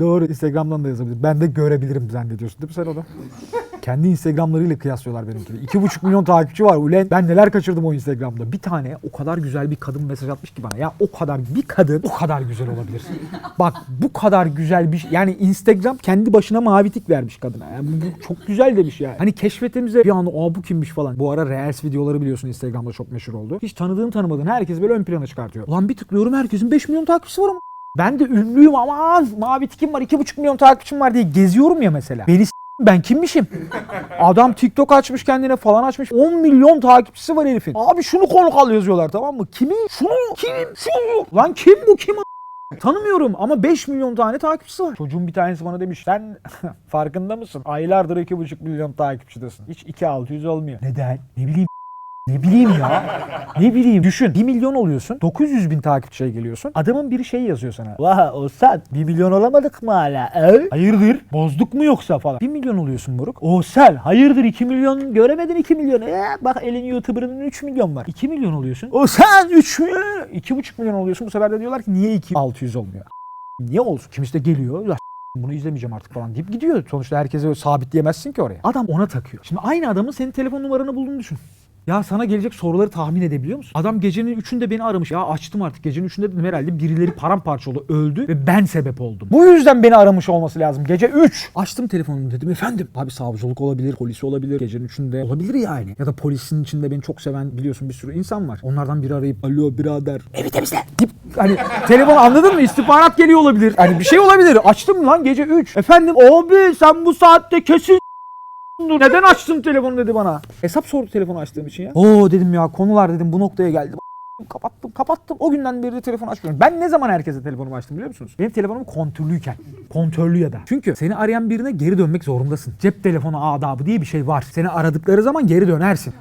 Doğru Instagram'dan da yazabilir. Ben de görebilirim zannediyorsun değil mi sen onu? Kendi Instagramlarıyla kıyaslıyorlar benimkini. 2,5 milyon takipçi var ulen. Ben neler kaçırdım o Instagram'da. Bir tane o kadar güzel bir kadın mesaj atmış ki bana. Ya o kadar bir kadın o kadar güzel olabilir. Bak bu kadar güzel bir şey. Yani Instagram kendi başına mavi tik vermiş kadına. Yani bu, çok güzel demiş yani. Hani keşfetimize bir anda aa bu kimmiş falan. Bu ara Reels videoları biliyorsun Instagram'da çok meşhur oldu. Hiç tanıdığın tanımadığın herkes böyle ön plana çıkartıyor. Ulan bir tıklıyorum herkesin 5 milyon takipçisi var ama. Ben de ünlüyüm aman mavi tikim var 2,5 milyon takipçim var diye geziyorum ya mesela. Beni ben kimmişim? Adam TikTok açmış kendine falan açmış. 10 milyon takipçisi var herifin. Abi şunu konuk al yazıyorlar tamam mı? Kimi? Şunu? Kim? Şu? Lan kim bu kim? Tanımıyorum ama 5 milyon tane takipçisi var. Çocuğun bir tanesi bana demiş sen farkında mısın? Aylardır 2,5 milyon takipçidesin. Hiç 2-600 olmuyor. Neden? Ne bileyim ne bileyim ya. Ne bileyim. Düşün. 1 milyon oluyorsun. 900 bin takipçiye geliyorsun. Adamın biri şey yazıyor sana. Vah Oğuzhan 1 milyon olamadık mı hala? E? Hayırdır? Bozduk mu yoksa falan. 1 milyon oluyorsun moruk. Oğuzhan hayırdır 2 milyon göremedin 2 milyon. E, bak elin YouTuber'ının 3 milyon var. 2 milyon oluyorsun. Oğuzhan 3 milyon. 2,5 milyon oluyorsun. Bu sefer de diyorlar ki niye 2 600 olmuyor? Niye olsun? Kimisi de geliyor. Ya bunu izlemeyeceğim artık falan deyip gidiyor. Sonuçta herkese sabitleyemezsin ki oraya. Adam ona takıyor. Şimdi aynı adamın senin telefon numaranı bulduğunu düşün. Ya sana gelecek soruları tahmin edebiliyor musun? Adam gecenin üçünde beni aramış. Ya açtım artık gecenin üçünde dedim herhalde birileri paramparça oldu öldü ve ben sebep oldum. Bu yüzden beni aramış olması lazım. Gece 3. Açtım telefonumu dedim efendim. Abi savcılık olabilir, polisi olabilir. Gecenin üçünde olabilir yani. Ya da polisin içinde beni çok seven biliyorsun bir sürü insan var. Onlardan biri arayıp alo birader evi temizle deyip hani telefon anladın mı? İstihbarat geliyor olabilir. Hani bir şey olabilir. Açtım lan gece 3. Efendim abi sen bu saatte kesin Dur, Neden açtın telefonu dedi bana. Hesap sordu telefonu açtığım için ya. Oo dedim ya konular dedim bu noktaya geldi. Kapattım kapattım. O günden beri de telefonu açmıyorum. Ben ne zaman herkese telefonumu açtım biliyor musunuz? Benim telefonum kontörlüyken. Kontörlü ya da. Çünkü seni arayan birine geri dönmek zorundasın. Cep telefonu adabı diye bir şey var. Seni aradıkları zaman geri dönersin.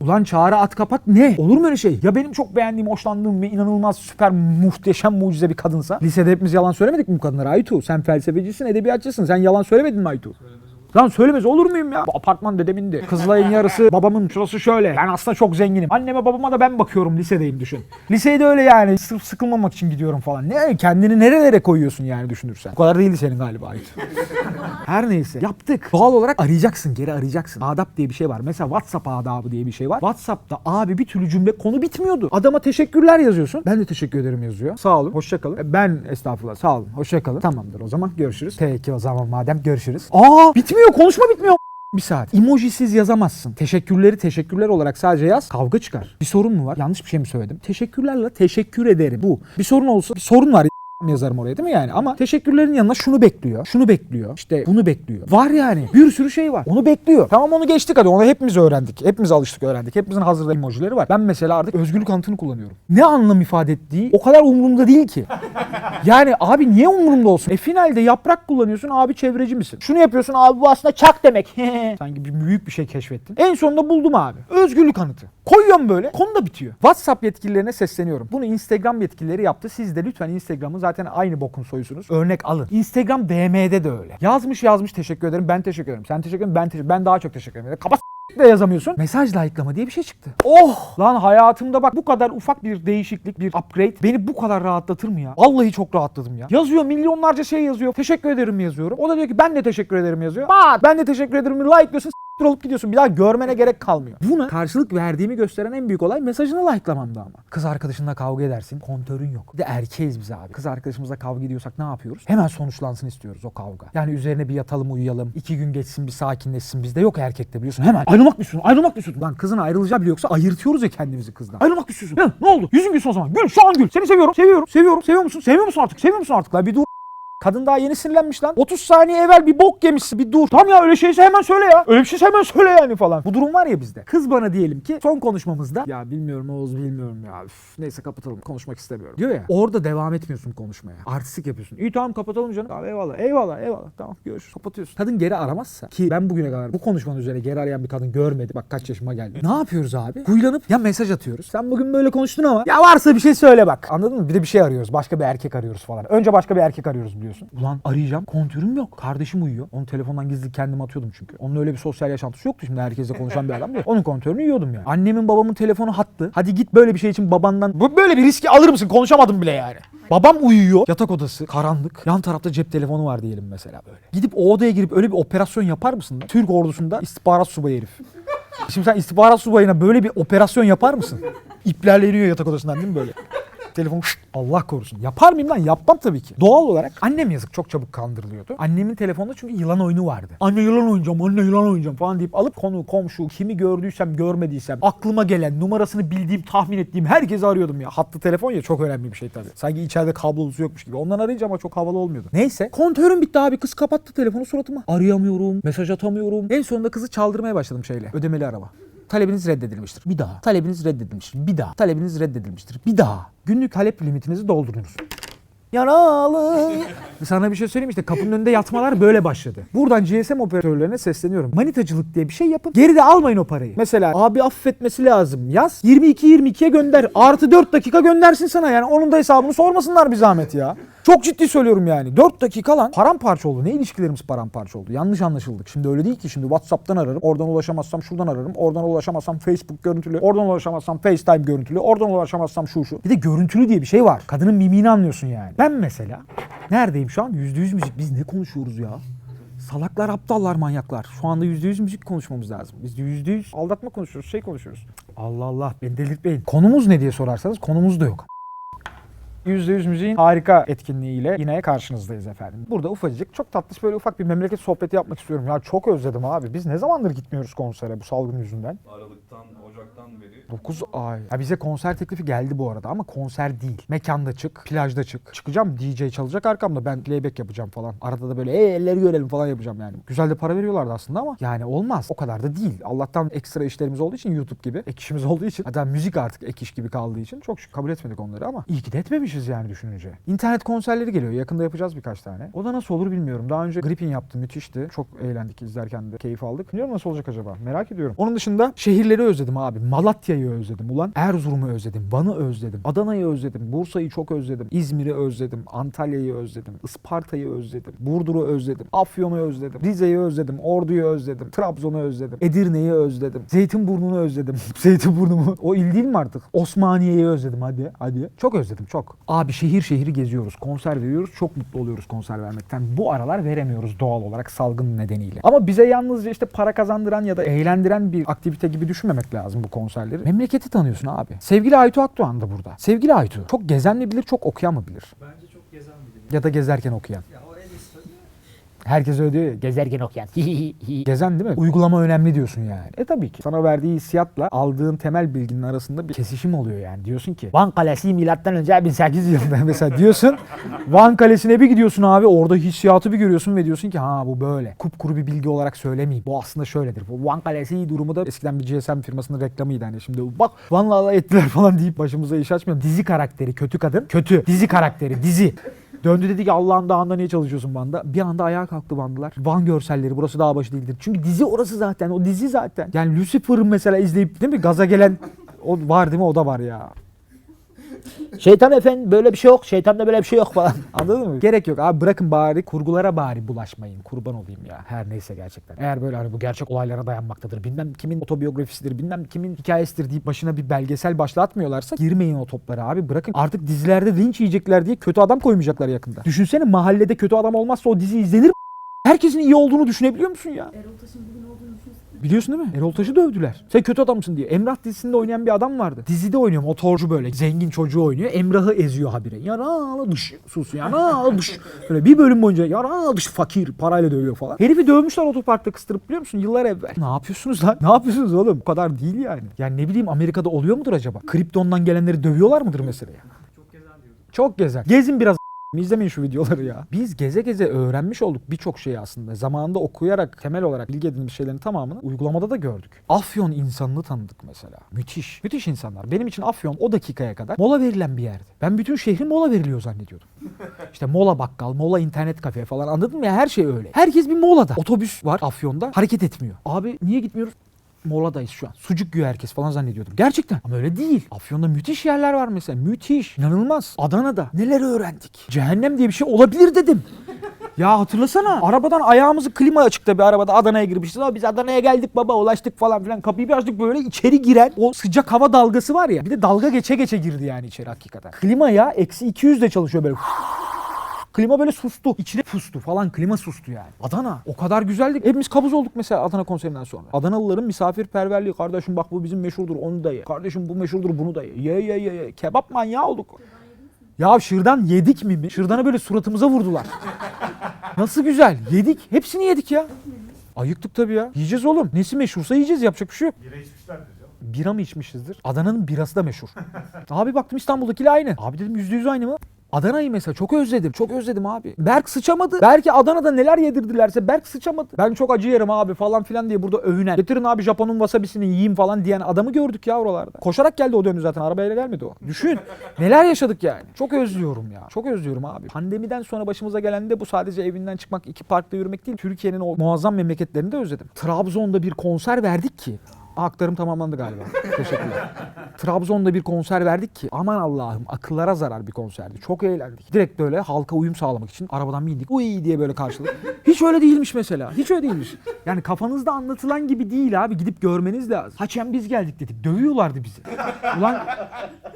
Ulan çağrı at kapat ne? Olur mu öyle şey? Ya benim çok beğendiğim, hoşlandığım ve inanılmaz süper muhteşem mucize bir kadınsa. Lisede hepimiz yalan söylemedik mi bu kadınlara? Aytu sen felsefecisin, edebiyatçısın. Sen yalan söylemedin mi Aytu? Lan söylemez olur muyum ya? Bu apartman dedemindi. Kızılay'ın yarısı babamın şurası şöyle. Ben aslında çok zenginim. Anneme babama da ben bakıyorum lisedeyim düşün. Liseye de öyle yani. Sırf sıkılmamak için gidiyorum falan. Ne kendini nerelere koyuyorsun yani düşünürsen. Bu kadar değildi senin galiba. Her neyse yaptık. Doğal olarak arayacaksın, geri arayacaksın. Adap diye bir şey var. Mesela WhatsApp adabı diye bir şey var. WhatsApp'ta abi bir türlü cümle konu bitmiyordu. Adama teşekkürler yazıyorsun. Ben de teşekkür ederim yazıyor. Sağ olun, hoşça kalın. Ben estağfurullah sağ olun, hoşça kalın. Tamamdır o zaman görüşürüz. Peki o zaman madem görüşürüz. Aa bitmiyor, konuşma bitmiyor. Bir saat. Emojisiz yazamazsın. Teşekkürleri teşekkürler olarak sadece yaz. Kavga çıkar. Bir sorun mu var? Yanlış bir şey mi söyledim? Teşekkürlerle teşekkür ederim. Bu. Bir sorun olsa bir sorun var yazarım oraya değil mi yani? Ama teşekkürlerin yanına şunu bekliyor, şunu bekliyor, işte bunu bekliyor. Var yani. Bir sürü şey var. Onu bekliyor. Tamam onu geçtik hadi. Onu hepimiz öğrendik. Hepimiz alıştık öğrendik. Hepimizin hazırda emojileri var. Ben mesela artık özgürlük anıtını kullanıyorum. Ne anlam ifade ettiği o kadar umurumda değil ki. Yani abi niye umurumda olsun? E finalde yaprak kullanıyorsun abi çevreci misin? Şunu yapıyorsun abi bu aslında çak demek. Sanki bir büyük bir şey keşfettin. En sonunda buldum abi. Özgürlük anıtı. Koyuyorum böyle. Konu da bitiyor. WhatsApp yetkililerine sesleniyorum. Bunu Instagram yetkilileri yaptı. Siz de lütfen Instagram'ı zaten aynı bokun soyusunuz. Örnek alın. Instagram DM'de de öyle. Yazmış yazmış teşekkür ederim. Ben teşekkür ederim. Sen teşekkür ederim. Ben teşekkür Ben daha çok teşekkür ederim. Kapat de yazamıyorsun. Mesaj like'lama diye bir şey çıktı. Oh! Lan hayatımda bak bu kadar ufak bir değişiklik, bir upgrade beni bu kadar rahatlatır mı ya? Vallahi çok rahatladım ya. Yazıyor milyonlarca şey yazıyor. Teşekkür ederim yazıyorum. O da diyor ki ben de teşekkür ederim yazıyor. Bak ben de teşekkür ederim like'lıyorsun s**tir olup gidiyorsun. Bir daha görmene gerek kalmıyor. Buna karşılık verdiğimi gösteren en büyük olay mesajını like'lamamda ama. Kız arkadaşınla kavga edersin. Kontörün yok. Bir de erkeğiz biz abi. Kız arkadaşımızla kavga ediyorsak ne yapıyoruz? Hemen sonuçlansın istiyoruz o kavga. Yani üzerine bir yatalım uyuyalım. iki gün geçsin bir sakinleşsin. Bizde yok erkekte biliyorsun. Hemen ayrılmak mı istiyorsun? Ayrılmak mı istiyorsun? Lan kızın ayrılacağı bile yoksa ayırtıyoruz ya kendimizi kızdan. Ayrılmak mı istiyorsun? He, ne oldu? Yüzün gülsün o zaman. Gül şu an gül. Seni seviyorum. Seviyorum. Seviyorum. Seviyor musun? Sevmiyor musun artık? Seviyor musun artık? Lan bir dur. Kadın daha yeni sinirlenmiş lan. 30 saniye evvel bir bok yemişsin. Bir dur. Tamam ya öyle şeyse hemen söyle ya. Öyle bir şeyse hemen söyle yani falan. Bu durum var ya bizde. Kız bana diyelim ki son konuşmamızda ya bilmiyorum Oğuz bilmiyorum ya. Üf, neyse kapatalım. Konuşmak istemiyorum. Diyor ya. Orada devam etmiyorsun konuşmaya. Artistik yapıyorsun. İyi tamam kapatalım canım. Tamam eyvallah. Eyvallah eyvallah. Tamam görüşürüz. Kapatıyorsun. Kadın geri aramazsa ki ben bugüne kadar bu konuşmanın üzerine geri arayan bir kadın görmedim. Bak kaç yaşıma geldi. Ne yapıyoruz abi? Huylanıp ya mesaj atıyoruz. Sen bugün böyle konuştun ama ya varsa bir şey söyle bak. Anladın mı? Bir de bir şey arıyoruz. Başka bir erkek arıyoruz falan. Önce başka bir erkek arıyoruz biliyorsun. Ulan arayacağım. Kontürüm yok. Kardeşim uyuyor. Onu telefondan gizli kendim atıyordum çünkü. Onun öyle bir sosyal yaşantısı yoktu şimdi herkesle konuşan bir adam değil. Onun kontörünü yiyordum yani. Annemin babamın telefonu hattı. Hadi git böyle bir şey için babandan bu böyle bir riski alır mısın? Konuşamadım bile yani. Babam uyuyor. Yatak odası karanlık. Yan tarafta cep telefonu var diyelim mesela böyle. Gidip o odaya girip öyle bir operasyon yapar mısın? Türk ordusunda istihbarat subayı herif. Şimdi sen istihbarat subayına böyle bir operasyon yapar mısın? İplerle iniyor yatak odasından değil mi böyle? Telefon şşt, Allah korusun. Yapar mıyım lan? Yapmam tabii ki. Doğal olarak annem yazık çok çabuk kandırılıyordu. Annemin telefonunda çünkü yılan oyunu vardı. Anne yılan oynayacağım, anne yılan oynayacağım falan deyip alıp konu, komşu, kimi gördüysem, görmediysem, aklıma gelen, numarasını bildiğim, tahmin ettiğim herkesi arıyordum ya. Hattı telefon ya çok önemli bir şey tabii. Sanki içeride kablolusu yokmuş gibi. Ondan arayınca ama çok havalı olmuyordu. Neyse. Kontörüm bitti abi. Kız kapattı telefonu suratıma. Arayamıyorum, mesaj atamıyorum. En sonunda kızı çaldırmaya başladım şeyle. Ödemeli araba. Talebiniz reddedilmiştir. Bir daha. Talebiniz reddedilmiştir. Bir daha. Talebiniz reddedilmiştir. Bir daha. Günlük talep limitinizi doldurunuz. Yaralı. Sana bir şey söyleyeyim işte kapının önünde yatmalar böyle başladı. Buradan GSM operatörlerine sesleniyorum. Manitacılık diye bir şey yapın. Geride almayın o parayı. Mesela abi affetmesi lazım. Yaz 22-22'ye gönder. Artı 4 dakika göndersin sana yani. Onun da hesabını sormasınlar bir zahmet ya. Çok ciddi söylüyorum yani. 4 dakika lan paramparça oldu. Ne ilişkilerimiz paramparça oldu. Yanlış anlaşıldık. Şimdi öyle değil ki. Şimdi WhatsApp'tan ararım. Oradan ulaşamazsam şuradan ararım. Oradan ulaşamazsam Facebook görüntülü. Oradan ulaşamazsam FaceTime görüntülü. Oradan ulaşamazsam şu şu. Bir de görüntülü diye bir şey var. Kadının mimiğini anlıyorsun yani. Ben mesela neredeyim şu an? %100 müzik. Biz ne konuşuyoruz ya? Salaklar, aptallar, manyaklar. Şu anda %100 müzik konuşmamız lazım. Biz %100 aldatma konuşuyoruz, şey konuşuyoruz. Allah Allah, beni delirtmeyin. Konumuz ne diye sorarsanız konumuz da yok. %100 müziğin harika etkinliğiyle yine karşınızdayız efendim. Burada ufacık çok tatlış böyle ufak bir memleket sohbeti yapmak istiyorum. Ya çok özledim abi. Biz ne zamandır gitmiyoruz konsere bu salgın yüzünden? Aralıktan, Ocak'tan beri 9 ay. Ya bize konser teklifi geldi bu arada ama konser değil. Mekanda çık, plajda çık. Çıkacağım DJ çalacak arkamda ben playback yapacağım falan. Arada da böyle "Ey, elleri görelim falan yapacağım yani. Güzel de para veriyorlardı aslında ama yani olmaz. O kadar da değil. Allah'tan ekstra işlerimiz olduğu için YouTube gibi. Ek işimiz olduğu için. Hatta müzik artık ek iş gibi kaldığı için çok şükür kabul etmedik onları ama iyi ki de etmemişiz yani düşününce. İnternet konserleri geliyor. Yakında yapacağız birkaç tane. O da nasıl olur bilmiyorum. Daha önce Gripin yaptı. Müthişti. Çok eğlendik izlerken de. Keyif aldık. Bilmiyorum nasıl olacak acaba. Merak ediyorum. Onun dışında şehirleri özledim abi. Malatya'yı özledim. Ulan Erzurum'u özledim. Van'ı özledim. Adana'yı özledim. Bursa'yı çok özledim. İzmir'i özledim. Antalya'yı özledim. Isparta'yı özledim. Burdur'u özledim. Afyon'u özledim. Rize'yi özledim. Ordu'yu özledim. Trabzon'u özledim. Edirne'yi özledim. Zeytinburnu'nu özledim. Zeytinburnu'mu. O il değil mi artık? Osmaniye'yi özledim hadi. Hadi. Çok özledim çok. Abi şehir şehir geziyoruz. Konser veriyoruz. Çok mutlu oluyoruz konser vermekten. Bu aralar veremiyoruz doğal olarak salgın nedeniyle. Ama bize yalnızca işte para kazandıran ya da eğlendiren bir aktivite gibi düşünmemek lazım bu konserleri. Memleketi tanıyorsun abi. Sevgili Aytu Akdoğan da burada. Sevgili Aytu. Çok gezen mi bilir, çok okuyan mı bilir? Bence çok gezen biri. Ya da gezerken okuyan. Ya o en iyisi tabii. Herkes öyle diyor gezerken okuyan. Gezen değil mi? Uygulama önemli diyorsun yani. E tabii ki. Sana verdiği hissiyatla aldığın temel bilginin arasında bir kesişim oluyor yani. Diyorsun ki Van Kalesi milattan önce 1800 yılında mesela diyorsun. Van Kalesi'ne bir gidiyorsun abi orada hissiyatı bir görüyorsun ve diyorsun ki ha bu böyle. Kupkuru bir bilgi olarak söylemeyeyim. Bu aslında şöyledir. Bu Van Kalesi durumu da eskiden bir GSM firmasının reklamıydı hani şimdi bak Van'la alay ettiler falan deyip başımıza iş açmıyor. Dizi karakteri kötü kadın. Kötü. Dizi karakteri dizi. Döndü dedi ki Allah'ın dağında niye çalışıyorsun Van'da? Bir anda ayağa kalktı Vanlılar. Van görselleri burası dağ başı değildir. Çünkü dizi orası zaten. O dizi zaten. Yani Lucifer'ın mesela izleyip değil mi gaza gelen o var değil mi? O da var ya. Şeytan efendim böyle bir şey yok. Şeytanda böyle bir şey yok falan. Anladın mı? Gerek yok abi bırakın bari kurgulara bari bulaşmayın. Kurban olayım ya. Her neyse gerçekten. Eğer böyle hani bu gerçek olaylara dayanmaktadır. Bilmem kimin otobiyografisidir. Bilmem kimin hikayesidir deyip başına bir belgesel başlatmıyorlarsa girmeyin o toplara abi. Bırakın artık dizilerde linç yiyecekler diye kötü adam koymayacaklar yakında. Düşünsene mahallede kötü adam olmazsa o dizi izlenir mi? Herkesin iyi olduğunu düşünebiliyor musun ya? Erol Taş'ın bugün olduğunu düşünsene. Biliyorsun değil mi? Erol Taş'ı dövdüler. Sen kötü adamsın diye. Emrah dizisinde oynayan bir adam vardı. Dizide oynuyor motorcu böyle. Zengin çocuğu oynuyor. Emrah'ı eziyor habire. Yaralı dış. Sus yaralı dış. Böyle bir bölüm boyunca yaralı dış fakir parayla dövüyor falan. Herifi dövmüşler otoparkta kıstırıp biliyor musun? Yıllar evvel. Ne yapıyorsunuz lan? Ne yapıyorsunuz oğlum? Bu kadar değil yani. Yani ne bileyim Amerika'da oluyor mudur acaba? Kripton'dan gelenleri dövüyorlar mıdır mesela? Çok diyordum. Çok gezer. Gezin biraz İzlemeyin şu videoları ya. Biz geze geze öğrenmiş olduk birçok şeyi aslında. Zamanında okuyarak temel olarak bilgi edinmiş şeylerin tamamını uygulamada da gördük. Afyon insanını tanıdık mesela. Müthiş. Müthiş insanlar. Benim için Afyon o dakikaya kadar mola verilen bir yerdi. Ben bütün şehri mola veriliyor zannediyordum. İşte mola bakkal, mola internet kafe falan anladın mı ya? Her şey öyle. Herkes bir molada. Otobüs var Afyon'da hareket etmiyor. Abi niye gitmiyoruz? Moladayız şu an. Sucuk yiyor herkes falan zannediyordum. Gerçekten. Ama öyle değil. Afyon'da müthiş yerler var mesela. Müthiş. İnanılmaz. Adana'da neler öğrendik. Cehennem diye bir şey olabilir dedim. Ya hatırlasana arabadan ayağımızı klima açıkta bir arabada Adana'ya girmişiz. Ama biz Adana'ya geldik baba ulaştık falan filan. Kapıyı bir açtık böyle içeri giren o sıcak hava dalgası var ya. Bir de dalga geçe geçe girdi yani içeri hakikaten. Klima ya eksi 200 de çalışıyor böyle. Klima böyle sustu. İçine pustu falan. Klima sustu yani. Adana. O kadar güzeldi. Hepimiz kabuz olduk mesela Adana konserinden sonra. Adanalıların misafirperverliği. Kardeşim bak bu bizim meşhurdur onu da ye. Kardeşim bu meşhurdur bunu da ye. Ye ye ye ye. Kebap manyağı olduk. Ya şırdan yedik mi? Şırdanı böyle suratımıza vurdular. Nasıl güzel. Yedik. Hepsini yedik ya. Ayıktık tabii ya. Yiyeceğiz oğlum. Nesi meşhursa yiyeceğiz. Yapacak bir şey yok. Bira içmişlerdir. Bira mı içmişizdir? Adana'nın birası da meşhur. abi baktım İstanbul'dakiyle aynı. Abi dedim yüzde yüz aynı mı? Adana'yı mesela çok özledim. Çok özledim abi. Berk sıçamadı. Belki Adana'da neler yedirdilerse Berk sıçamadı. Ben çok acı yerim abi falan filan diye burada övünen. Getirin abi Japon'un wasabisini yiyeyim falan diyen adamı gördük ya oralarda. Koşarak geldi o döndü zaten. Arabayla gelmedi o. Düşün. neler yaşadık yani. Çok özlüyorum ya. Çok özlüyorum abi. Pandemiden sonra başımıza gelen de bu sadece evinden çıkmak, iki parkta yürümek değil. Türkiye'nin o muazzam memleketlerini de özledim. Trabzon'da bir konser verdik ki. Aktarım tamamlandı galiba. Teşekkürler. Trabzon'da bir konser verdik ki aman Allah'ım akıllara zarar bir konserdi. Çok eğlendik. Direkt böyle halka uyum sağlamak için arabadan bindik. Uy diye böyle karşılık. Hiç öyle değilmiş mesela. Hiç öyle değilmiş. Yani kafanızda anlatılan gibi değil abi. Gidip görmeniz lazım. Haçem biz geldik dedik. Dövüyorlardı bizi. Ulan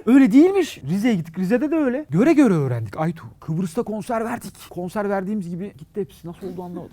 öyle değilmiş. Rize'ye gittik. Rize'de de öyle. Göre göre öğrendik Aytu. Kıbrıs'ta konser verdik. Konser verdiğimiz gibi gitti hepsi. Nasıl oldu anlamadım.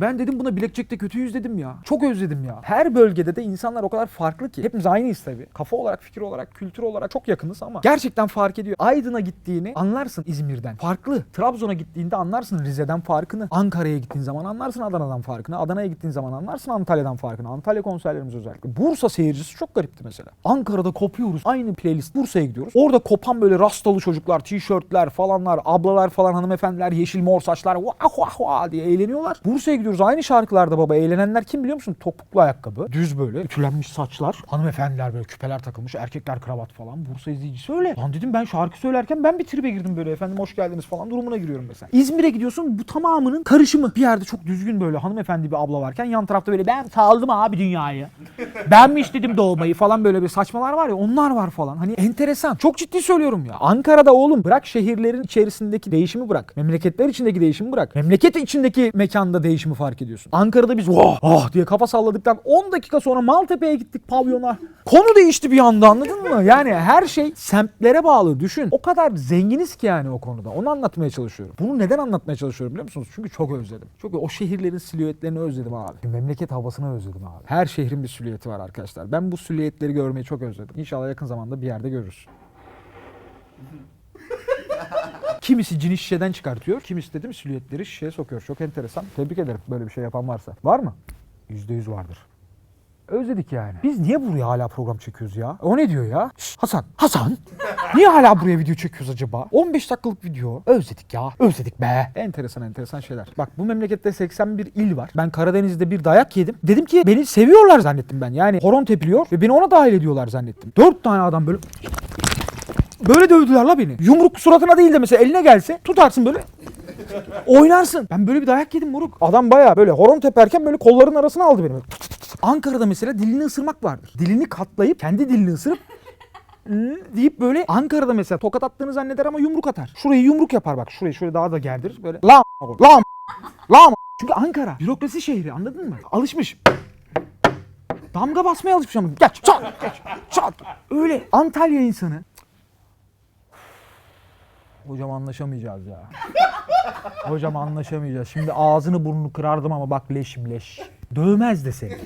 Ben dedim buna Blackjack'te kötüyüz dedim ya. Çok özledim ya. Her bölgede de insanlar o kadar farklı ki. Hepimiz aynıyız tabii. Kafa olarak, fikir olarak, kültür olarak çok yakınız ama gerçekten fark ediyor. Aydın'a gittiğini anlarsın İzmir'den. Farklı. Trabzon'a gittiğinde anlarsın Rize'den farkını. Ankara'ya gittiğin zaman anlarsın Adana'dan farkını. Adana'ya gittiğin zaman anlarsın Antalya'dan farkını. Antalya konserlerimiz özellikle. Bursa seyircisi çok garipti mesela. Ankara'da kopuyoruz. Aynı playlist Bursa'ya gidiyoruz. Orada kopan böyle rastalı çocuklar, tişörtler falanlar, ablalar falan hanımefendiler yeşil mor saçlar vah vah vah diye eğleniyorlar. Bursa'ya gidiyoruz aynı şarkılarda baba. Eğlenenler kim biliyor musun? Topuklu ayakkabı, düz böyle, ütülenmiş saçlar. Hanımefendiler böyle küpeler takılmış, erkekler kravat falan. Bursa izleyicisi öyle. Lan dedim ben şarkı söylerken ben bir tribe girdim böyle efendim hoş geldiniz falan durumuna giriyorum mesela. İzmir'e gidiyorsun bu tamamının karışımı. Bir yerde çok düzgün böyle hanımefendi bir abla varken yan tarafta böyle ben saldım abi dünyayı. Ben mi istedim doğmayı falan böyle bir saçmalar var ya onlar var falan. Hani enteresan. Çok ciddi söylüyorum ya. Ankara'da oğlum bırak şehirlerin içerisindeki değişimi bırak. Memleketler içindeki değişimi bırak. Memleket içindeki mekanda değişimi fark ediyorsun. Ankara'da biz oh, oh diye kafa salladıktan 10 dakika sonra Maltepe'ye gittik pavyona. Konu değişti bir anda anladın mı? Yani her şey semtlere bağlı düşün. O kadar zenginiz ki yani o konuda. Onu anlatmaya çalışıyorum. Bunu neden anlatmaya çalışıyorum biliyor musunuz? Çünkü çok özledim. Çünkü o şehirlerin silüetlerini özledim abi. Memleket havasını özledim abi. Her şehrin bir silüeti var arkadaşlar. Ben bu silüetleri görmeyi çok özledim. İnşallah yakın zamanda bir yerde görürüz. Kimisi cini şişeden çıkartıyor. Kimisi dedim silüetleri şişeye sokuyor. Çok enteresan. Tebrik ederim böyle bir şey yapan varsa. Var mı? %100 vardır. Özledik yani. Biz niye buraya hala program çekiyoruz ya? O ne diyor ya? Şş, Hasan, Hasan! Niye hala buraya video çekiyoruz acaba? 15 dakikalık video. Özledik ya. Özledik be. Enteresan enteresan şeyler. Bak bu memlekette 81 il var. Ben Karadeniz'de bir dayak yedim. Dedim ki beni seviyorlar zannettim ben. Yani horon tepiliyor ve beni ona dahil ediyorlar zannettim. 4 tane adam böyle Böyle dövdüler la beni. Yumruk suratına değil de mesela eline gelse tutarsın böyle oynarsın. Ben böyle bir dayak yedim moruk. Adam baya böyle horon teperken böyle kolların arasına aldı beni. Ankara'da mesela dilini ısırmak vardır. Dilini katlayıp kendi dilini ısırıp "Hı" deyip böyle Ankara'da mesela tokat attığını zanneder ama yumruk atar. Şurayı yumruk yapar bak. Şurayı şöyle daha da gerdirir. Böyle la la la Çünkü Ankara bürokrasi şehri anladın mı? Alışmış. Damga basmaya alışmış ama. Geç çat geç çat. Öyle Antalya insanı Hocam anlaşamayacağız ya. Hocam anlaşamayacağız. Şimdi ağzını burnunu kırardım ama bak leşim leş. Dövmez de seni.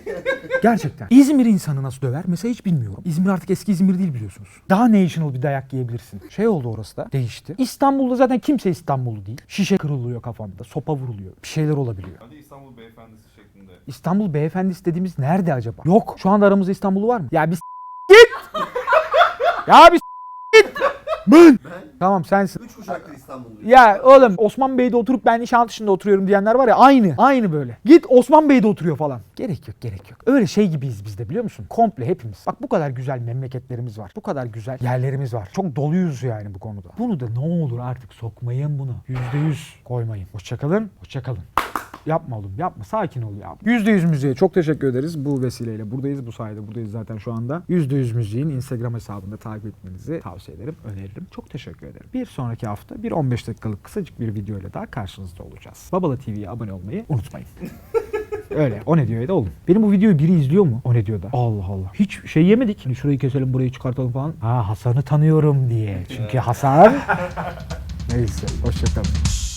Gerçekten. İzmir insanı nasıl döver? Mesela hiç bilmiyorum. İzmir artık eski İzmir değil biliyorsunuz. Daha national bir dayak yiyebilirsin. Şey oldu orası da değişti. İstanbul'da zaten kimse İstanbullu değil. Şişe kırılıyor kafanda, sopa vuruluyor. Bir şeyler olabiliyor. Hadi İstanbul beyefendisi şeklinde. İstanbul beyefendisi dediğimiz nerede acaba? Yok. Şu anda aramızda İstanbullu var mı? Ya bir git! ya bir git! Ben! Tamam sensin. Üç kuşaktır İstanbulluyum. Ya oğlum Osman Bey'de oturup ben Nişantaşı'nda oturuyorum diyenler var ya aynı. Aynı böyle. Git Osman Bey'de oturuyor falan. Gerek yok gerek yok. Öyle şey gibiyiz biz de biliyor musun? Komple hepimiz. Bak bu kadar güzel memleketlerimiz var. Bu kadar güzel yerlerimiz var. Çok doluyuz yani bu konuda. Bunu da ne olur artık sokmayın bunu. Yüzde yüz koymayın. Hoşçakalın. Hoşçakalın. Yapma oğlum yapma sakin ol ya. %100 müziğe çok teşekkür ederiz bu vesileyle. Buradayız bu sayede buradayız zaten şu anda. %100 müziğin Instagram hesabında takip etmenizi tavsiye ederim, öneririm. Çok teşekkür ederim. Bir sonraki hafta bir 15 dakikalık kısacık bir video ile daha karşınızda olacağız. Babala TV'ye abone olmayı unutmayın. Öyle. O ne diyor ya da oğlum. Benim bu videoyu biri izliyor mu? O ne diyor da? Allah Allah. Hiç şey yemedik. Hani şurayı keselim burayı çıkartalım falan. Ha Hasan'ı tanıyorum diye. Çünkü Hasan... Neyse. Hoşçakalın.